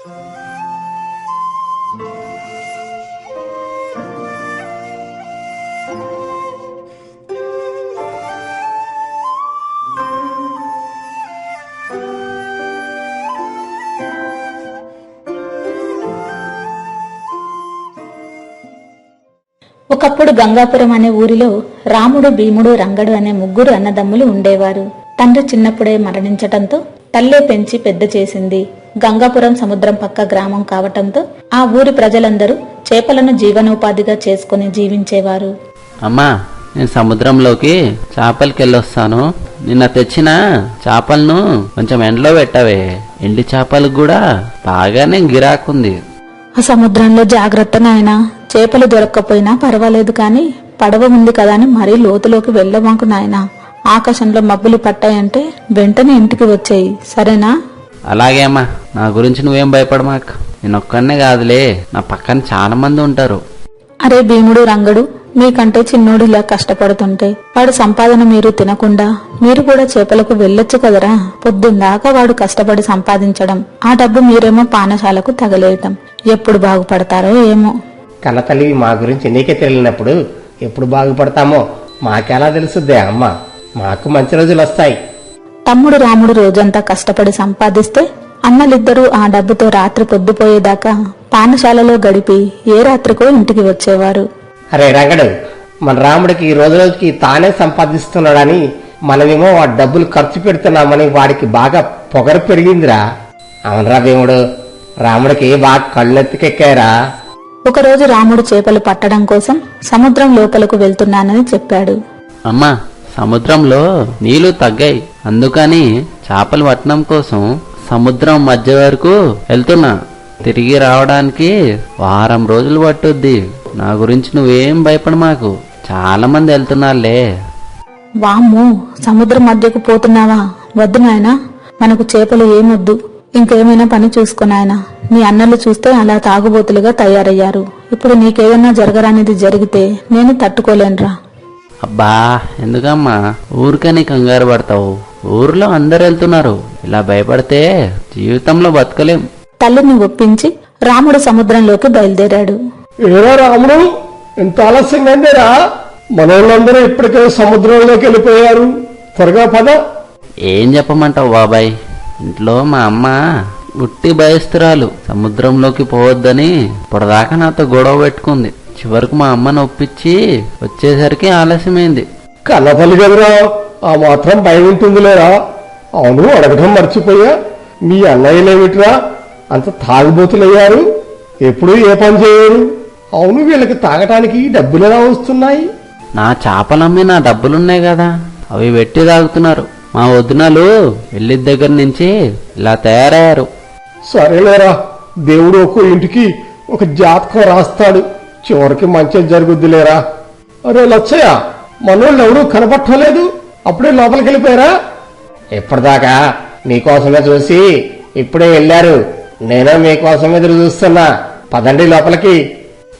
ఒకప్పుడు గంగాపురం అనే ఊరిలో రాముడు భీముడు రంగడు అనే ముగ్గురు అన్నదమ్ములు ఉండేవారు. తండ్రి చిన్నప్పుడే మరణించటంతో తల్లే పెంచి పెద్ద చేసింది. గంగాపురం సముద్రం పక్క గ్రామం కావటంతో ఆ ఊరి ప్రజలందరూ చేపలను జీవనోపాధిగా చేసుకుని జీవించేవారు. అమ్మా నేను సముద్రంలోకి చేపలకి వెళ్ళొస్తాను నిన్న తెచ్చిన చేపలను కొంచెం ఎండలో పెట్టవే. ఎండి చేపలకు కూడా బాగానే గిరాకుంది. ఆ సముద్రంలో జాగ్రత్త నాయనా. చేపలు దొరక్కపోయినా పర్వాలేదు కాని పడవ ఉంది కదా అని మరీ లోతులోకి వెళ్ళమాకు నాయనా. ఆకాశంలో మబ్బులు పట్టాయంటే వెంటనే ఇంటికి వచ్చేయి. సరేనా? అలాగే అమ్మా నా గురించి నువ్వేం భయపడమాక నేను ఒక్కనే కాదులే నా పక్కన చాలా మంది ఉంటారు. అరే భీముడు రంగడు మీకంటే చిన్నోడు ఇలా కష్టపడుతుంటే వాడు సంపాదన మీరు తినకుండా మీరు కూడా చేపలకు వెళ్ళొచ్చు కదరా? పొద్దుందాకా వాడు కష్టపడి సంపాదించడం ఆ డబ్బు మీరేమో పానశాలకు తగలేయటం. ఎప్పుడు బాగుపడతారో ఏమో. కన్నతల్లి మా గురించి నీకే తెలియనప్పుడు ఎప్పుడు బాగుపడతామో మాకెలా తెలుసుద్దే అమ్మ? మాకు మంచి రోజులు వస్తాయి. తమ్ముడు రాముడు రోజంతా కష్టపడి సంపాదిస్తే అన్నలిద్దరూ ఆ డబ్బుతో రాత్రి పొద్దుపోయేదాకా పానశాలలో గడిపి ఏ రాత్రికో ఇంటికి వచ్చేవారు. అరే రంగడు మన రాముడికి ఈ రోజు రోజుకి తానే సంపాదిస్తున్నాడని మనమేమో ఆ డబ్బులు ఖర్చు పెడుతున్నామని వాడికి బాగా పొగరు పెరిగిందిరా. అవునరా భీముడు రాముడికి బాగా కళ్ళెత్తికెక్కారా ఒకరోజు రాముడు చేపలు పట్టడం కోసం సముద్రం లోపలకు వెళ్తున్నానని చెప్పాడు. అమ్మా సముద్రంలో నీళ్ళు తగ్గాయి. అందుకని చేపలు పట్టడం కోసం సముద్రం మధ్య వరకు వెళ్తున్నా. తిరిగి రావడానికి వారం రోజులు పట్టుద్ది. నా గురించి నువ్వేం భయపడ మాకు. చాలా మంది వెళ్తున్నారులే. వామ్మో సముద్రం మధ్యకు పోతున్నావా? వద్దు నాయనా మనకు చేపలు ఏమొద్దు. ఇంకేమైనా పని చూసుకో నాయనా. నీ అన్నలు చూస్తే అలా తాగుబోతులుగా తయారయ్యారు. ఇప్పుడు నీకేదన్నా జరగరానిది జరిగితే నేను తట్టుకోలేనురా. అబ్బా ఎందుకమ్మా? ఊరికని కంగారు పడతావు. ఊర్లో అందరు వెళ్తున్నారు. ఇలా భయపడితే జీవితంలో బతకలేం. తల్లిని ఒప్పించి రాముడు సముద్రంలోకి బయలుదేరాడు. ఏరా రాముడు? ఎంత ఆలస్యంగా అయిందేరా మనోళ్ళందరూ ఇప్పటికే సముద్రంలోకి వెళ్ళిపోయారు. త్వరగా పద. ఏం చెప్పమంటావు బాబాయ్? ఇంట్లో మా అమ్మ ఉట్టి భయస్తురాలు సముద్రంలోకి పోవద్దని ఇప్పటిదాకా నాతో గొడవ పెట్టుకుంది. చివరకు మా అమ్మను ఒప్పించి వచ్చేసరికి ఆలస్యమైంది. కన్నతల్లి కదరా ఆ మాత్రం భయం ఉంటుందిలేరా? అవును అడగడం మర్చిపోయా. మీ అన్నయ్యలేమిట్రా? అంత తాగుబోతులయ్యారు. ఎప్పుడు ఏ పని చేయరు? అవును వీళ్ళకి తాగటానికి డబ్బులు ఎలా వస్తున్నాయి? నా చేపలమ్మి నా డబ్బులున్నాయి కదా. అవి పెట్టి తాగుతున్నారు. మా వదినలు వెళ్ళి దగ్గర నుంచి ఇలా తయారయ్యారు. సరేలేరా. దేవుడు ఒక్కో ఇంటికి ఒక జాతకం రాస్తాడు. చివరికి మంచి జరుగుద్దిలేరా. అరే లచ్చయ్య! మనోళ్ళు ఎవరూ కనపట్టలేదు. అప్పుడే లోపలికి వెళ్ళిపోయారా ఇప్పటిదాకా మీకోసమే చూసి ఇప్పుడే వెళ్ళారు. నేను మీకోసం ఎదురు చూస్తున్నా. పదండి లోపలికి.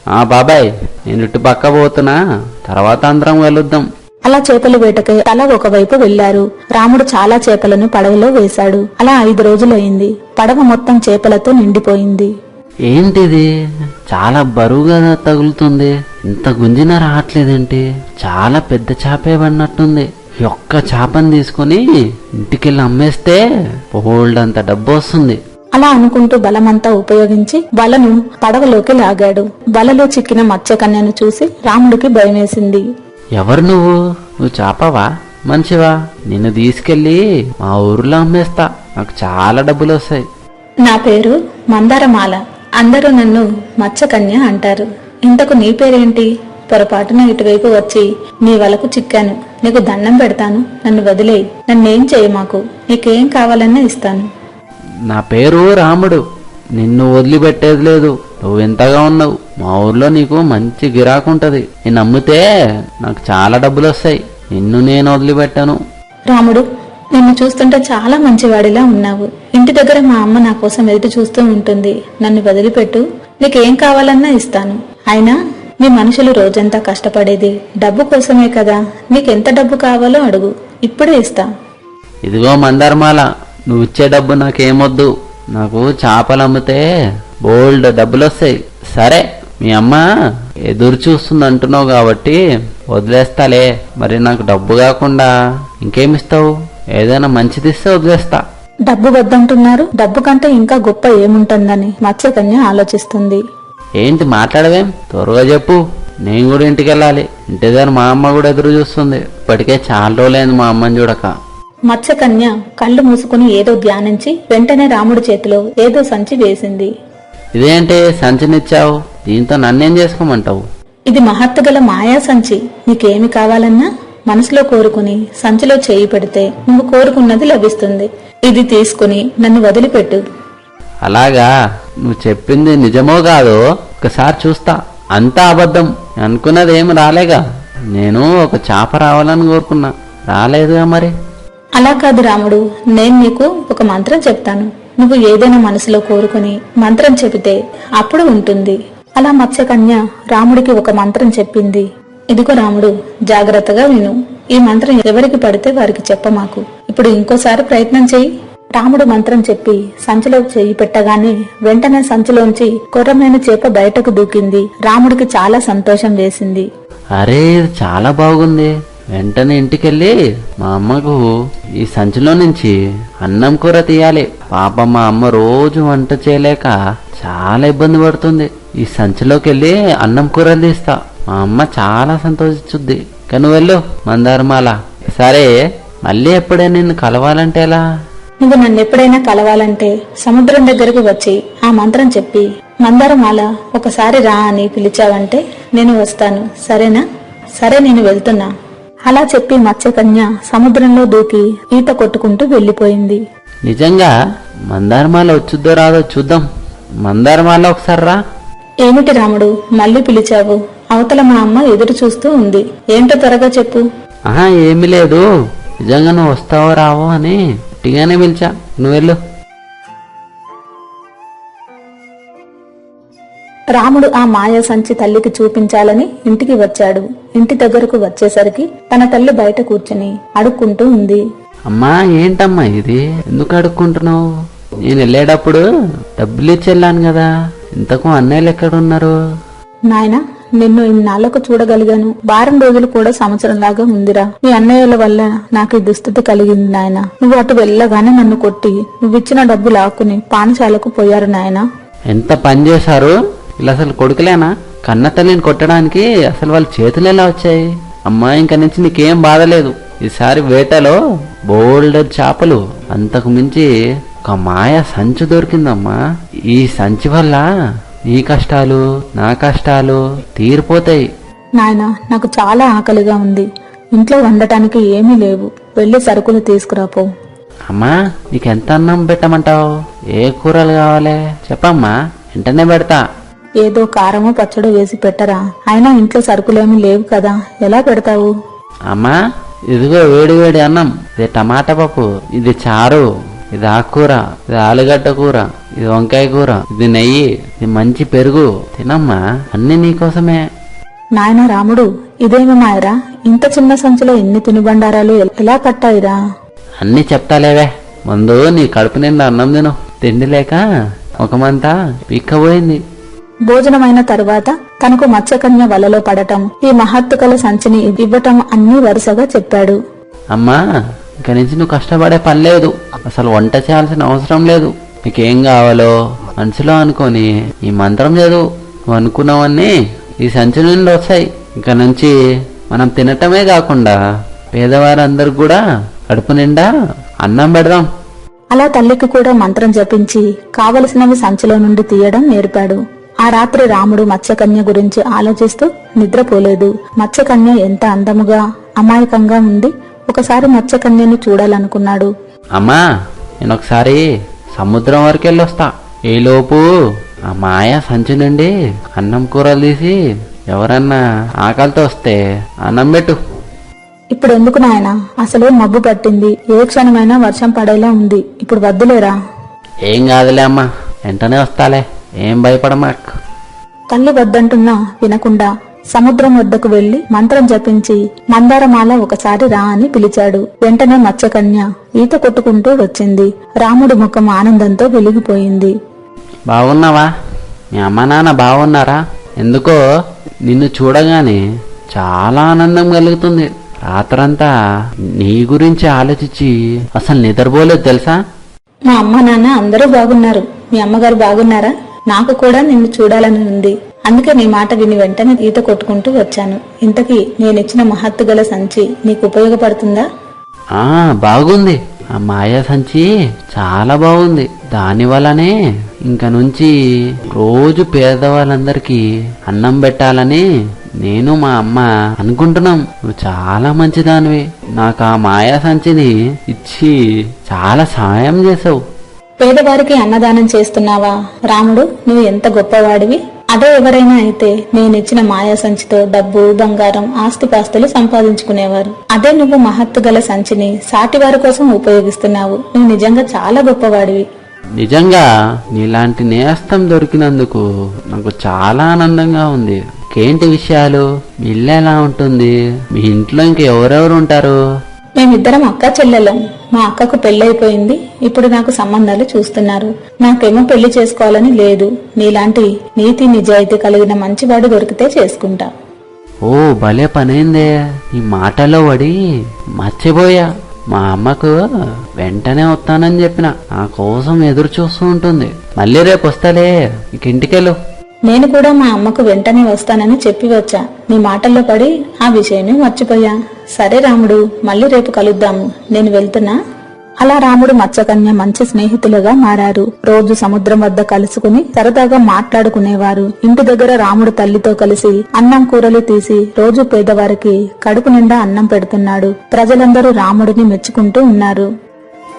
ఆ బాబాయ్ నేను ఇటు పక్క పోతున్నా. తర్వాత అందరం వెళుద్దాం. అలా చేపల వేటకై తల ఒకవైపు వెళ్ళారు రాముడు చాలా చేపలను పడవలో వేశాడు. అలా ఐదు రోజులైంది పడవ మొత్తం చేపలతో నిండిపోయింది. ఏంటిది? చాలా బరువుగా తగులుతుంది. ఇంత గుంజిన రావట్లేదేంటి? చాలా పెద్ద చేపే పడినట్టుంది. ఒక్క చేపని తీసుకుని ఇంటికెళ్ళి అమ్మేస్తే బోల్డంత డబ్బు వస్తుంది అలా అనుకుంటూ బలమంతా ఉపయోగించి వలను పడవలోకి లాగాడు. వలలో చిక్కిన మత్స్యకన్యను చూసి రాముడికి భయమేసింది. ఎవరు నువ్వు? నువ్వు చేపవా? మంచివా నిన్ను తీసుకెళ్ళి మా ఊర్లో అమ్మేస్తా. నాకు చాలా డబ్బులు వస్తాయి నా పేరు మందారమాల. అందరూ నన్ను మత్స్యకన్య అంటారు. ఇంతకు నీ పేరేంటి? పొరపాటున ఇటువైపు వచ్చి నీ వలకు చిక్కాను. నీకు దండం పెడతాను. నన్ను వదిలేయి. నన్నేం చేయమాకు నీకేం కావాలన్నా ఇస్తాను. నా పేరు రాముడు. నిన్ను వదిలిపెట్టేది లేదు. నువ్వు ఎంతగా ఉన్నావు? మా ఊర్లో నీకు మంచి గిరాకుంటది. నేను అమ్మితే నాకు చాలా డబ్బులు వస్తాయి నిన్ను నేను వదిలిపెట్టాను. రాముడు నిన్ను చూస్తుంటే చాలా మంచివాడిలా ఉన్నావు. ఇంటి దగ్గర మా అమ్మ నా కోసం ఎదుటి చూస్తూ ఉంటుంది. నన్ను వదిలిపెట్టు. నీకేం కావాలన్నా ఇస్తాను. అయినా మీ మనుషులు రోజంతా కష్టపడేది డబ్బు కోసమే కదా. నీకెంత డబ్బు కావాలో అడుగు. ఇప్పుడే ఇస్తా. ఇదిగో మందర్మాల నువ్వు ఇచ్చే డబ్బు నాకేమొద్దు. నాకు చేపలు అమ్మితే బోల్డ్ డబ్బులు వస్తాయి సరే మీ అమ్మ ఎదురు చూస్తుంది అంటున్నావు కాబట్టి వదిలేస్తాలే. మరి నాకు డబ్బు కాకుండా ఇంకేమిస్తావు? ఏదైనా మంచిది ఇస్తే వదిలేస్తా. డబ్బు వద్దంటున్నారు. డబ్బు కంటే ఇంకా గొప్ప ఏముంటుందని మత్స్యకన్య ఆలోచిస్తుంది. ఏంటి మాట్లాడవేం? త్వరగా చెప్పు. నేను కూడా ఇంటికి వెళ్ళాలి ఇంటి దగ్గర మా అమ్మ కూడా ఎదురు చూస్తుంది. ఇప్పటికే చాలా రోజులైంది మా అమ్మని చూడక. మత్స్యకన్య కళ్ళు మూసుకుని ఏదో ధ్యానించి వెంటనే రాముడి చేతిలో ఏదో సంచి వేసింది. ఇదేంటి సంచినిచ్చావు? దీంతో నన్నేం చేసుకోమంటావు? ఇది మహత్తు మాయా సంచి. నీకేమి కావాలన్నా మనసులో కోరుకుని సంచిలో చేయి పెడితే నువ్వు కోరుకున్నది లభిస్తుంది. ఇది తీసుకుని నన్ను వదిలిపెట్టు. అలాగా? నువ్వు చెప్పింది నిజమో కాదో ఒకసారి చూస్తా. అంతా అబద్ధం. అనుకున్నది ఏమి రాలేగా? నేను ఒక చేప రావాలని కోరుకున్నా. రాలేదుగా మరి? అలా కాదు రాముడు. నేను నీకు ఒక మంత్రం చెప్తాను. నువ్వు ఏదైనా మనసులో కోరుకుని మంత్రం చెబితే అప్పుడు ఉంటుంది. అలా మత్స్యకన్య రాముడికి ఒక మంత్రం చెప్పింది. ఇదిగో రాముడు జాగ్రత్తగా విను. ఈ మంత్రం ఎవరికి పడితే వారికి చెప్పమాకు. ఇప్పుడు ఇంకోసారి ప్రయత్నం చెయ్యి. రాముడు మంత్రం చెప్పి సంచిలో చేయి పెట్టగానే వెంటనే సంచిలోంచి కొర్రమైన చేప బయటకు దూకింది. రాముడికి చాలా సంతోషం వేసింది. అరే చాలా బాగుంది. వెంటనే ఇంటికెళ్ళి మా అమ్మకు ఈ సంచిలో నుంచి అన్నం కూర తీయాలి. పాప మా అమ్మ రోజు వంట చేయలేక చాలా ఇబ్బంది పడుతుంది. ఈ సంచిలోకి వెళ్ళి అన్నం కూర తీస్తా మా అమ్మ చాలా సంతోషించుద్ది. కానీ వెళ్ళు మందారమాల. సరే మళ్ళీ ఎప్పుడే నిన్ను కలవాలంటే ఎలా? నువ్వు నన్ను ఎప్పుడైనా కలవాలంటే సముద్రం దగ్గరకు వచ్చి ఆ మంత్రం చెప్పి మందారమాల ఒకసారి రా అని పిలిచావంటే నేను వస్తాను. సరేనా? సరే నేను వెళ్తున్నా. అలా చెప్పి మత్స్యకన్య సముద్రంలో దూకి ఈత కొట్టుకుంటూ వెళ్ళిపోయింది నిజంగా మందారమాల వచ్చుద్దో రాదో చూద్దాం. మందారమాల ఒకసారి రా. ఏమిటి రాముడు మళ్ళీ పిలిచావు? అవతల మా అమ్మ ఎదురు చూస్తూ ఉంది. ఏంటో త్వరగా చెప్పు. ఆహా ఏమీ లేదు. నిజంగా నువ్వు వస్తావో రావో అని గట్టిగానే పిలిచా. నువ్వు వెళ్ళు. రాముడు ఆ మాయ సంచి తల్లికి చూపించాలని ఇంటికి వచ్చాడు. ఇంటి దగ్గరకు వచ్చేసరికి తన తల్లి బయట కూర్చుని అడుక్కుంటూ ఉంది. అమ్మా ఏంటమ్మా ఇది? ఎందుకు అడుక్కుంటున్నావు? నేను వెళ్ళేటప్పుడు డబ్బులు ఇచ్చి వెళ్ళాను కదా. ఇంతకు అన్నయ్యలు ఎక్కడున్నారు? నాయనా నిన్ను ఇన్నాళ్ళకు చూడగలిగాను. వారం రోజులు కూడా సంవత్సరం లాగా ఉందిరా. మీ అన్నయ్యల వల్ల నాకు ఈ దుస్థితి కలిగింది నాయన. నువ్వు అటు వెళ్ళగానే నన్ను కొట్టి నువ్విచ్చిన డబ్బు లాక్కుని పానశాలకు పోయారు నాయనా. ఎంత పని చేశారు? ఇలా అసలు కొడుకులేనా? కన్న తల్లిని కొట్టడానికి అసలు వాళ్ళ చేతులు ఎలా వచ్చాయి? అమ్మా ఇంక నుంచి నీకేం బాధ లేదు. ఈసారి వేటలో బోల్డ్ చేపలు. అంతకు మించి ఒక మాయ సంచి దొరికిందమ్మా. ఈ సంచి వల్ల నీ కష్టాలు నా కష్టాలు తీరిపోతాయి. నాయనా నాకు చాలా ఆకలిగా ఉంది. ఇంట్లో వండటానికి ఏమీ లేవు. వెళ్ళి సరుకులు తీసుకురాపో అమ్మా నీకెంత అన్నం పెట్టమంటావు? ఏ కూరలు కావాలి? చెప్పమ్మా వెంటనే పెడతా. ఏదో కారము పచ్చడి వేసి పెట్టరా? అయినా ఇంట్లో సరుకులేమీ లేవు కదా. ఎలా పెడతావు? అమ్మా ఇదిగో వేడి వేడి అన్నం. ఇది టమాటా పప్పు. ఇది చారు. ఇది ఆకుకూర ఇది ఆలుగడ్డ కూర ఇది వంకాయ కూర ఇది నెయ్యి ఇది మంచి పెరుగు. తినమ్మా అన్ని నీకోసమే నాయనా రాముడు ఇదేమి మాయరా? ఇంత చిన్న సంచిలో ఇన్ని తినుబండారాలు ఎలా కట్టాయిరా? అన్ని చెప్తాలేవే. ముందు నీ కడుపు నిండా అన్నం తిను. తిండి లేక ముఖమంతా పిక్కబోయింది భోజనమైన తరువాత తనకు మత్స్యకన్య వలలో పడటం ఈ మహత్తుకల సంచిని ఇవ్వటం అన్ని వరుసగా చెప్పాడు. అమ్మా ఇక నుంచి నువ్వు కష్టపడే పని లేదు. అసలు వంట చేయాల్సిన అవసరం లేదు. నీకేం కావాలో మనసులో అనుకొని ఈ మంత్రం చదువు. నువ్వు అనుకున్నవన్నీ ఈ సంచి నుండి వస్తాయి. ఇక నుంచి మనం తినటమే కాకుండా పేదవారందరికి కూడా కడుపు నిండా అన్నం పెడదాం. అలా తల్లికి కూడా మంత్రం జపించి కావలసినవి సంచిలో నుండి తీయడం నేర్పాడు. ఆ రాత్రి రాముడు మత్స్యకన్య గురించి ఆలోచిస్తూ నిద్రపోలేదు. మత్స్యకన్య ఎంత అందముగా అమాయకంగా ఉంది ఒకసారి మత్స్యకన్యని చూడాలనుకున్నాడు. అమ్మా నేను ఒకసారి సముద్రం వరకు వెళ్ళొస్తా ఈలోపు ఆ మాయ సంచి నుండి అన్నం కూరలు తీసి ఎవరన్నా ఆకలితో వస్తే అన్నం పెట్టు. ఇప్పుడు ఎందుకు నాయన? అసలే మబ్బు పట్టింది. ఏ క్షణమైనా వర్షం పడేలా ఉంది. ఇప్పుడు వద్దులేరా? ఏం కాదులే అమ్మా వెంటనే వస్తాలే. ఏం భయపడమాక్. తల్లి వద్దంటున్నా వినకుండా. సముద్రం వద్దకు వెళ్ళి మంత్రం జపించి మందారమాల ఒకసారి రా అని పిలిచాడు. వెంటనే మత్స్యకన్య ఈత కొట్టుకుంటూ వచ్చింది. రాముడి ముఖం ఆనందంతో వెలిగిపోయింది. బాగున్నావా మీ అమ్మ నాన్న బాగున్నారా ఎందుకో నిన్ను చూడగానే చాలా ఆనందం కలుగుతుంది. రాత్రంతా నీ గురించి ఆలోచించి అసలు నిద్రపోలేదు తెలుసా? మా అమ్మ నాన్న అందరూ బాగున్నారు. మీ అమ్మగారు బాగున్నారా? నాకు కూడా నిన్ను చూడాలని ఉంది. అందుకే నీ మాట విని వెంటనే ఈత కొట్టుకుంటూ వచ్చాను. ఇంతకీ నేనిచ్చిన మహత్తు గల సంచి నీకు ఉపయోగపడుతుందా? ఆ బాగుంది. ఆ మాయా సంచి చాలా బాగుంది. దాని వల్లనే ఇంక నుంచి రోజు పేదవాళ్ళందరికీ అన్నం పెట్టాలని నేను మా అమ్మ అనుకుంటున్నాం. నువ్వు చాలా మంచిదానివి. నాకు ఆ మాయా సంచిని ఇచ్చి చాలా సహాయం చేసావు. పేదవారికి అన్నదానం చేస్తున్నావా? రాముడు నువ్వు ఎంత గొప్పవాడివి? అదే ఎవరైనా అయితే నేనిచ్చిన మాయా సంచితో డబ్బు బంగారం ఆస్తిపాస్తులు సంపాదించుకునేవారు. అదే నువ్వు మహత్తు గల సంచిని సాటివారి కోసం ఉపయోగిస్తున్నావు. నువ్వు నిజంగా చాలా గొప్పవాడివి. నిజంగా నీలాంటి నేస్తం దొరికినందుకు నాకు చాలా ఆనందంగా ఉంది. ఇంకేంటి విషయాలు? ఇల్లు ఎలా ఉంటుంది? మీ ఇంట్లో ఇంకా ఎవరెవరు ఉంటారు? మేమిద్దరం అక్క చెల్లెలం. మా అక్కకు పెళ్ళైపోయింది. ఇప్పుడు నాకు సంబంధాలు చూస్తున్నారు. నాకేమో పెళ్ళి చేసుకోవాలని లేదు. నీలాంటి నీతి నిజాయితీ కలిగిన మంచివాడు దొరికితే చేసుకుంటా. ఓ భలే పనైందే. ఈ మాటలో పడి మర్చిపోయా. మా అమ్మకు వెంటనే వస్తానని చెప్పిన. నా కోసం ఎదురు చూస్తూ ఉంటుంది. మళ్ళీ రేపు వస్తాలే. ఇంటికెళ్ళు. నేను కూడా మా అమ్మకు వెంటనే వస్తానని చెప్పి వచ్చా. నీ మాటల్లో పడి ఆ విషయమే మర్చిపోయా. సరే రాముడు మళ్ళీ రేపు కలుద్దాము. నేను వెళ్తున్నా. అలా రాముడు మత్స్యకన్య మంచి స్నేహితులుగా మారారు. రోజు సముద్రం వద్ద కలుసుకుని సరదాగా మాట్లాడుకునేవారు. ఇంటి దగ్గర రాముడు తల్లితో కలిసి అన్నం కూరలు తీసి రోజు పేదవారికి కడుపు నిండా అన్నం పెడుతున్నాడు. ప్రజలందరూ రాముడిని మెచ్చుకుంటూ ఉన్నారు.